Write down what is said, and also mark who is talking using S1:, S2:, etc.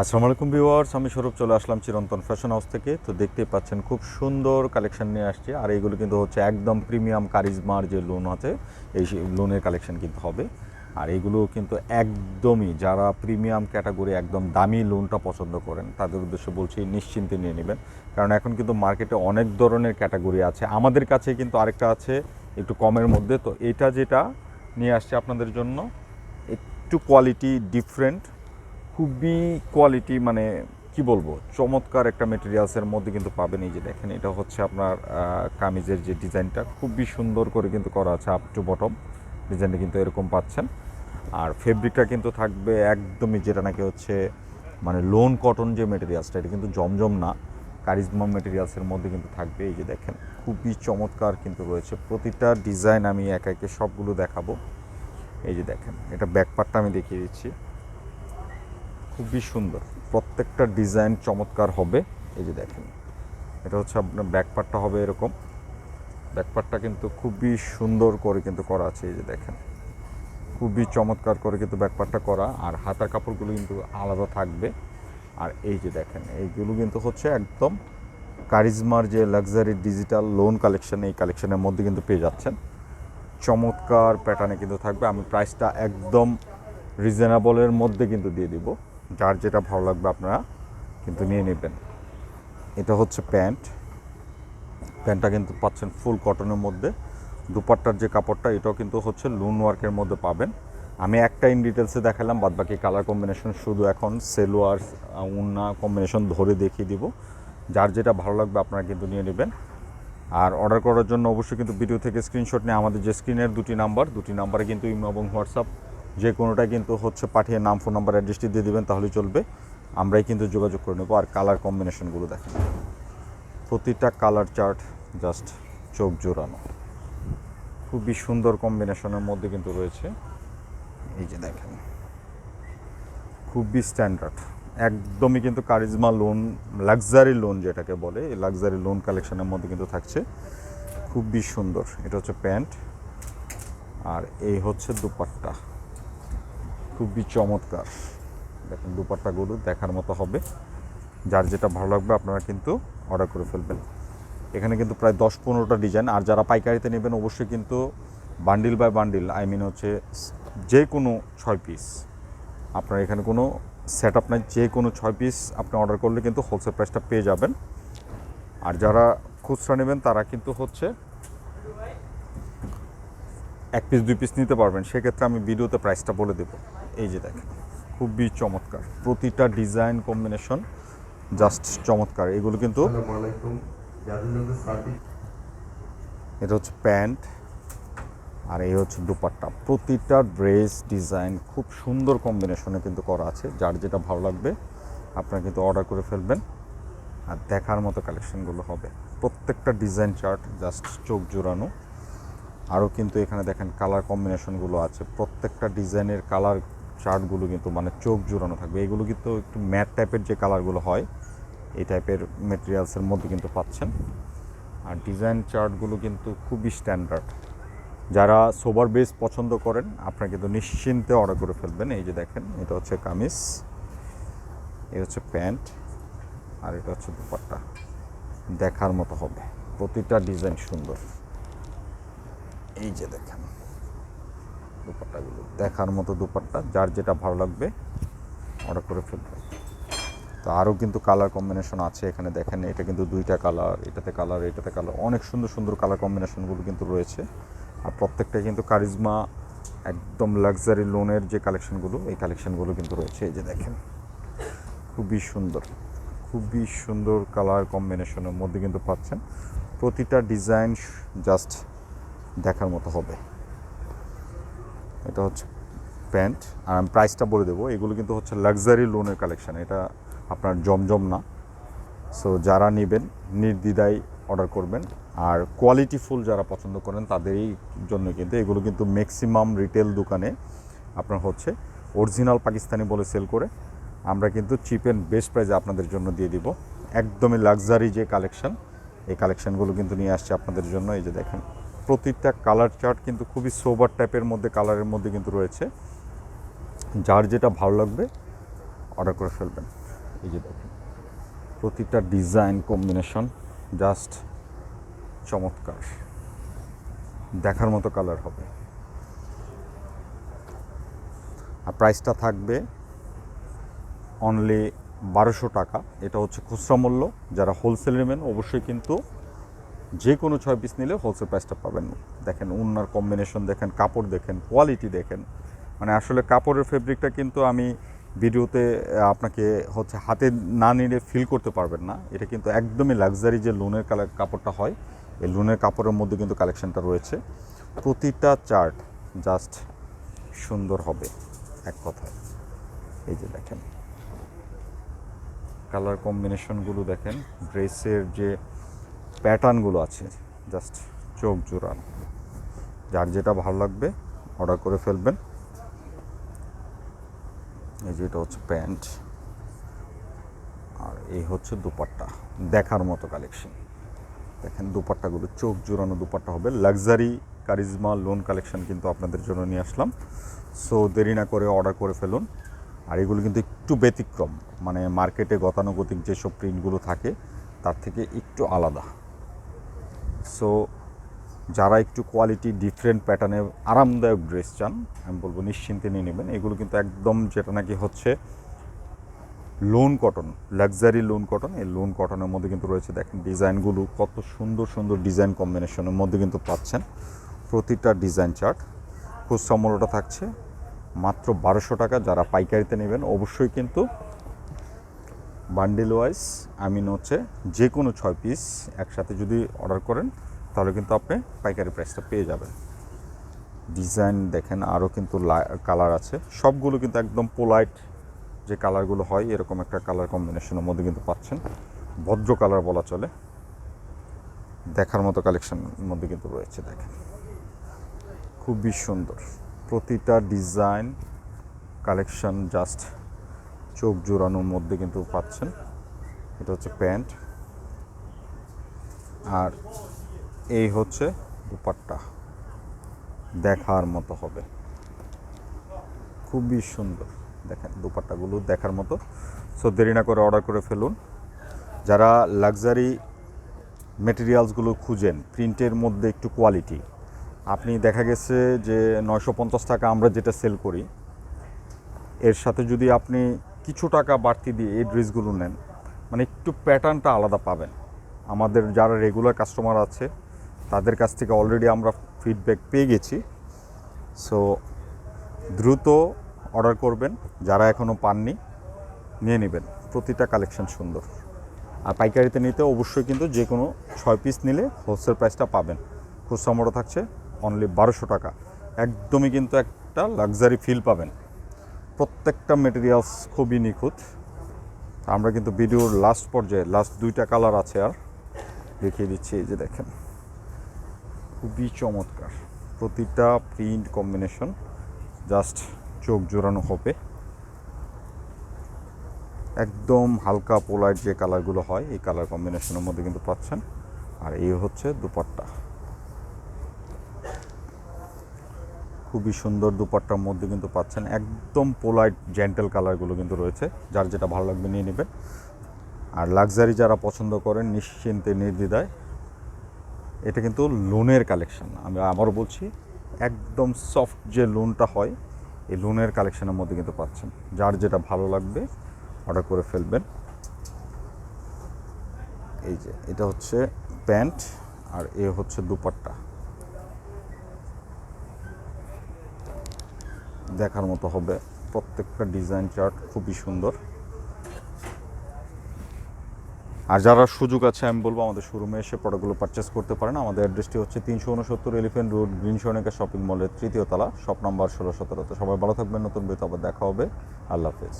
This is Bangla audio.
S1: আসসালামু আলাইকুম ভিউয়ার্স, আমি স্বরূপ চলে আসলাম চিরন্তন ফ্যাশন হাউস থেকে। তো দেখতেই পাচ্ছেন খুব সুন্দর কালেকশন নিয়ে আসছে। আর এইগুলো কিন্তু হচ্ছে একদম প্রিমিয়াম কারিজমার যে লোন আছে, এই লোনের কালেকশন কিন্তু হবে। আর এগুলো কিন্তু একদমই যারা প্রিমিয়াম ক্যাটাগরি একদম দামি লোনটা পছন্দ করেন, তাদের উদ্দেশ্যে বলছি নিশ্চিন্তে নিয়ে নেবেন। কারণ এখন কিন্তু মার্কেটে অনেক ধরনের ক্যাটাগরি আছে। আমাদের কাছে কিন্তু আরেকটা আছে একটু কমের মধ্যে। তো এটা যেটা নিয়ে আসছে আপনাদের জন্য, একটু কোয়ালিটি ডিফারেন্ট খুবই কোয়ালিটি মানে কি বলব, চমৎকার একটা মেটেরিয়ালসের মধ্যে কিন্তু পাবেন। এই যে দেখেন, এটা হচ্ছে আপনার কামিজের যে ডিজাইনটা খুবই সুন্দর করে কিন্তু করা আছে আপ টু বটম ডিজাইনটা কিন্তু এরকম পাচ্ছেন। আর ফেব্রিকটা কিন্তু থাকবে একদমই যেটা নাকি হচ্ছে মানে লোন কটন যে মেটেরিয়ালসটা এটা কিন্তু জমজম না। কারিজমা মেটেরিয়ালসের মধ্যে কিন্তু থাকবে। এই যে দেখেন, খুবই চমৎকার কিন্তু রয়েছে। প্রতিটা ডিজাইন আমি একা একে সবগুলো দেখাবো। এই যে দেখেন, এটা ব্যাকপার্টটা আমি দেখিয়ে দিচ্ছি। খুবই সুন্দর। প্রত্যেকটা ডিজাইন চমৎকার হবে। এই যে দেখেন, এটা হচ্ছে আপনার ব্যাকপার্টটা হবে এরকম। ব্যাকপার্টটা কিন্তু খুবই সুন্দর করে কিন্তু করা আছে, এই যে দেখেন। খুবই চমৎকার করে কিন্তু ব্যাকপার্টটা করা, আর হাতার কাপড়গুলো কিন্তু আলাদা থাকবে। আর এই যে দেখেন, এইগুলো কিন্তু হচ্ছে একদম কারিজমার যে লাক্সারি ডিজিটাল লোন কালেকশন এই কালেকশনের মধ্যে কিন্তু পেয়ে যাচ্ছেন। চমৎকার প্যাটার্নে কিন্তু থাকবে। আমি প্রাইসটা একদম রিজনেবলের মধ্যে কিন্তু দিয়ে দিব। যার যেটা ভালো লাগবে আপনারা কিন্তু নিয়ে নেবেন। এটা হচ্ছে প্যান্ট। প্যান্টটা কিন্তু পাচ্ছেন ফুল কটনের মধ্যে। দুপাট্টার যে কাপড়টা, এটাও কিন্তু হচ্ছে লুন ওয়ার্কের মধ্যে পাবেন। আমি একটা ইন ডিটেলসে দেখালাম বাদ বাকি কালার কম্বিনেশন শুধু এখন সেলোয়ার উন্না কম্বিনেশন ধরে দেখিয়ে দিব। যার যেটা ভালো লাগবে আপনারা কিন্তু নিয়ে নেবেন। আর অর্ডার করার জন্য অবশ্যই কিন্তু ভিডিও থেকে স্ক্রিনশট নিয়ে আমাদের যে স্ক্রিনের দুটি নাম্বার দুটি নাম্বারে কিন্তু ইমো এবং হোয়াটসঅ্যাপ যে কোনোটা কিন্তু হচ্ছে পাঠিয়ে নাম, ফোন নাম্বার অ্যাড্রেসটি দিয়ে দেবেন, তাহলেই চলবে। আমরাই কিন্তু যোগাযোগ করে নেব, আর কালার কম্বিনেশনগুলো দেখেন। প্রতিটা কালার চার্ট জাস্ট চোখ জোড়ানো। খুবই সুন্দর কম্বিনেশনের মধ্যে কিন্তু রয়েছে। এই যে দেখেন, খুবই স্ট্যান্ডার্ড একদমই কিন্তু কারিজমা লোন লাক্সারি লোন যেটাকে বলে, এই লাক্সারি লোন কালেকশনের মধ্যে কিন্তু থাকছে। খুবই সুন্দর। এটা হচ্ছে প্যান্ট। আর এই হচ্ছে দুপাট্টা। খুবই চমৎকার। দেখেন দুপাট্টাগুলো দেখার মতো হবে। যার যেটা ভালো লাগবে আপনারা কিন্তু অর্ডার করে ফেলবেন। এখানে কিন্তু প্রায় দশ পনেরোটা ডিজাইন আর যারা পাইকারিতে নেবেন অবশ্যই কিন্তু bundle by bundle I mean হচ্ছে যে কোনো ছয় পিস আপনার এখানে কোনো সেট আপ নাই যে কোনো ছয় পিস আপনি অর্ডার করলে কিন্তু হোলসেল প্রাইসটা পেয়ে যাবেন। আর যারা খুচরা নেবেন তারা কিন্তু হচ্ছে এক পিস দুই পিস নিতে পারবেন। সেক্ষেত্রে আমি ভিডিওতে প্রাইসটা বলে দেব। এই যে দেখেন খুবই চমৎকার। প্রতিটা ডিজাইন কম্বিনেশন জাস্ট চমৎকার। এগুলো কিন্তু এটা হচ্ছে প্যান্ট আর এই হচ্ছে দুপাট্টা। প্রতিটা ড্রেস ডিজাইন খুব সুন্দর কম্বিনেশনে কিন্তু করা আছে। যার যেটা ভালো লাগবে আপনারা কিন্তু অর্ডার করে ফেলবেন আর দেখার মতো কালেকশানগুলো হবে। প্রত্যেকটা ডিজাইন চার্ট জাস্ট চোখ জোড়ানো। আরও কিন্তু এখানে দেখেন কালার কম্বিনেশনগুলো আছে। প্রত্যেকটা ডিজাইনের কালার চার্টগুলো কিন্তু মানে চোখ জোড়ানো থাকবে। এগুলো কিন্তু একটু ম্যাট টাইপের যে কালারগুলো হয়, এই টাইপের মেটেরিয়ালসের মধ্যে কিন্তু পাচ্ছেন। আর ডিজাইন চার্টগুলো কিন্তু খুবই স্ট্যান্ডার্ড যারা সোবার বেস পছন্দ করেন, আপনারা কিন্তু নিশ্চিন্তে অর্ডার করে ফেলবেন। এই যে দেখেন, এটা হচ্ছে কামিজ এটা হচ্ছে প্যান্ট, আর এটা হচ্ছে দুপাট্টা। দেখার মতো হবে। প্রতিটা ডিজাইন সুন্দর। এই যে দেখেন। দুপাট্টাগুলো। দেখার মতো দুপাট্টা, যার যেটা ভালো লাগবে অর্ডার করে ফেলবেন তো আরও কিন্তু কালার কম্বিনেশন আছে এখানে, দেখেন, এটা কিন্তু দুইটা কালার এটাতে কালার এটাতে কালার অনেক সুন্দর সুন্দর কালার কম্বিনেশনগুলো কিন্তু রয়েছে। আর প্রত্যেকটা কিন্তু কারিজমা একদম লাক্সারি লোনের যে কালেকশনগুলো এই কালেকশনগুলো কিন্তু রয়েছে। এই যে দেখেন, খুবই সুন্দর খুবই সুন্দর কালার কম্বিনেশনের মধ্যে কিন্তু পাচ্ছেন। প্রতিটা ডিজাইন জাস্ট দেখার মতো হবে। এটা হচ্ছে প্যান্ট। আর আমি প্রাইসটা বলে দেবো। এগুলো কিন্তু হচ্ছে লাক্সারি লোনের কালেকশান এটা আপনার জমজম না। সো যারা নেবেন, নির্দ্বিধায় অর্ডার করবেন। আর কোয়ালিটি ফুল যারা পছন্দ করেন তাদেরই জন্য কিন্তু এগুলো কিন্তু ম্যাক্সিমাম রিটেল দোকানে আপনার হচ্ছে অরিজিনাল পাকিস্তানি বলে সেল করে আমরা কিন্তু চিপ অ্যান্ড বেস্ট প্রাইসে আপনাদের জন্য দিয়ে দিব। একদমই লাক্সারি যে কালেকশান এই কালেকশানগুলো কিন্তু নিয়ে আসছে আপনাদের জন্য। এই যে দেখেন। প্রতিটা কালার চার্ট কিন্তু খুবই সোবার টাইপের মধ্যে কালারের মধ্যে কিন্তু রয়েছে। যার যেটা ভালো লাগবে অর্ডার করে ফেলবেন। এই যে দেখেন, প্রতিটা ডিজাইন কম্বিনেশন জাস্ট চমৎকার। দেখার মতো কালার হবে। আর প্রাইসটা থাকবে অনলি বারোশো টাকা। এটা হচ্ছে খুচরা মূল্য। যারা হোলসেল নেবেন, অবশ্যই কিন্তু যে কোনো ছয় পিস নিলে হোলসেল প্রাইসটা পাবেন। দেখেন উন্নার কম্বিনেশন দেখেন, কাপড় দেখেন কোয়ালিটি দেখেন। মানে আসলে কাপড়ের ফেব্রিকটা কিন্তু আমি ভিডিওতে আপনাকে হচ্ছে হাতে না নিলে ফিল করতে পারবেন না। এটা কিন্তু একদমই লাক্সারি যে লোনের কালার কাপড়টা হয়, এই লোনের কাপড়ের মধ্যে কিন্তু কালেকশনটা রয়েছে। প্রতিটা চার্ট জাস্ট সুন্দর হবে, এক কথায়। এই যে দেখেন। কালার কম্বিনেশনগুলো দেখেন ড্রেসের যে প্যাটার্নগুলো আছে, জাস্ট চোখ জোড়ানো। যার যেটা ভালো লাগবে, অর্ডার করে ফেলবেন। এই যে এটা হচ্ছে প্যান্ট। আর এই হচ্ছে দুপাট্টা, দেখার মতো কালেকশন। দেখেন, দুপাট্টাগুলো, চোখ জোড়ানো দুপাট্টা হবে। লাক্সারি কারিজমা লোন কালেকশন কিন্তু আপনাদের জন্য নিয়ে আসলাম। সো দেরি না করে অর্ডার করে ফেলুন। আর এগুলো কিন্তু একটু ব্যতিক্রম মানে মার্কেটে গতানুগতিক যেসব প্রিন্টগুলো থাকে, তার থেকে একটু আলাদা। সো যারা একটু কোয়ালিটি ডিফারেন্ট প্যাটার্নের আরামদায়ক ড্রেস চান, আমি বলব নিশ্চিন্তে নিয়ে নেবেন। এগুলো কিন্তু একদম যেটা নাকি হচ্ছে lawn cotton luxury lawn cotton এই লোন কটনের মধ্যে কিন্তু রয়েছে দেখেন ডিজাইনগুলো কত সুন্দর সুন্দর ডিজাইন কম্বিনেশনের মধ্যে কিন্তু পাচ্ছেন প্রতিটা ডিজাইন চার্ট খুচরা মূল্যটা থাকছে মাত্র বারোশো টাকা, যারা পাইকারিতে নেবেন অবশ্যই কিন্তু বান্ডিল ওয়াইজ আমিন হচ্ছে যে কোনো ছয় পিস একসাথে যদি অর্ডার করেন, তাহলে কিন্তু আপনি পাইকারি প্রাইসটা পেয়ে যাবেন। ডিজাইন দেখেন, আরও কিন্তু কালার আছে। সবগুলো কিন্তু একদম পোলাইট যে কালারগুলো হয়, এরকম একটা কালার কম্বিনেশনের মধ্যে কিন্তু পাচ্ছেন। ভদ্র কালার বলা চলে। দেখার মতো কালেকশনের মধ্যে কিন্তু রয়েছে, দেখেন। খুবই সুন্দর। প্রতিটা ডিজাইন, কালেকশন জাস্ট চোখ জোড়ানোর মধ্যে কিন্তু পাচ্ছেন। এটা হচ্ছে প্যান্ট। আর এই হচ্ছে দুপাট্টা। দেখার মতো হবে। খুবই সুন্দর। দেখেন, দুপাট্টাগুলো দেখার মতো। সো দেরি না করে অর্ডার করে ফেলুন। যারা লাক্সারি মেটেরিয়ালসগুলো খুঁজেন প্রিন্টের মধ্যে একটু কোয়ালিটি আপনি দেখা গেছে যে নয়শো পঞ্চাশ টাকা আমরা যেটা সেল করি, এর সাথে যদি আপনি কিছু টাকা বাড়তি দিয়ে এই ড্রেসগুলো নেন। মানে একটু প্যাটার্নটা আলাদা পাবেন। আমাদের যারা রেগুলার কাস্টমার আছে, তাদের কাছ থেকে অলরেডি আমরা ফিডব্যাক পেয়ে গেছি। সো দ্রুত অর্ডার করবেন। যারা এখনও পাননি, নিয়ে নেবেন। প্রতিটা কালেকশন সুন্দর। আর পাইকারিতে নিতে অবশ্যই কিন্তু যে কোনো ছয় পিস নিলে হোলসেল প্রাইসটা পাবেন। খুচরা মোড়ো থাকছে অনলি বারোশো টাকা। একদমই কিন্তু একটা লাক্সারি ফিল পাবেন। প্রত্যেকটা মেটেরিয়ালস খুবই নিখুঁত। আমরা কিন্তু ভিডিওর লাস্ট পর্যায়ে লাস্ট দুইটা কালার আছে আর। দেখিয়ে দিচ্ছি, এই যে দেখেন। খুবই চমৎকার। প্রতিটা প্রিন্ট কম্বিনেশন জাস্ট চোখ জোড়ানো হবে। একদম হালকা পোলাইট যে কালারগুলো হয়, এই কালার কম্বিনেশনের মধ্যে কিন্তু পাচ্ছেন। আর এই হচ্ছে দুপাট্টা। খুবই সুন্দর দুপাট্টার মধ্যে কিন্তু পাচ্ছেন একদম পোলাইট জেন্টেল কালারগুলো কিন্তু রয়েছে। যার যেটা ভালো লাগবে নিয়ে নেবেন। আর লাক্সারি যারা পছন্দ করেন, নিশ্চিন্তে, নির্দ্বিধায়, এটা কিন্তু লোনের কালেকশন। আমি আবারও বলছি, একদম সফট যে লোনটা হয়, এই লোনের কালেকশনের মধ্যে কিন্তু পাচ্ছেন। যার যেটা ভালো লাগবে, অর্ডার করে ফেলবেন। এই যে, এটা হচ্ছে প্যান্ট আর এ হচ্ছে দুপাট্টা। দেখার মতো হবে। প্রত্যেকটা ডিজাইন চার্ট খুবই সুন্দর। আর যারা সুযোগ আছে, আমি বলব আমাদের শোরুমে এসে প্রোডাক্টগুলো পারচেস করতে পারেন। আমাদের অ্যাড্রেসটি হচ্ছে তিনশো উনসত্তর এলিফেন্ট রোড গ্রিন সর্ণিকা শপিং মলের তৃতীয় তলা শপ নাম্বার ষোলো সতেরোতে। সবাই ভালো থাকবেন, নতুন বইতে আবার দেখা হবে। আল্লাহ হাফেজ।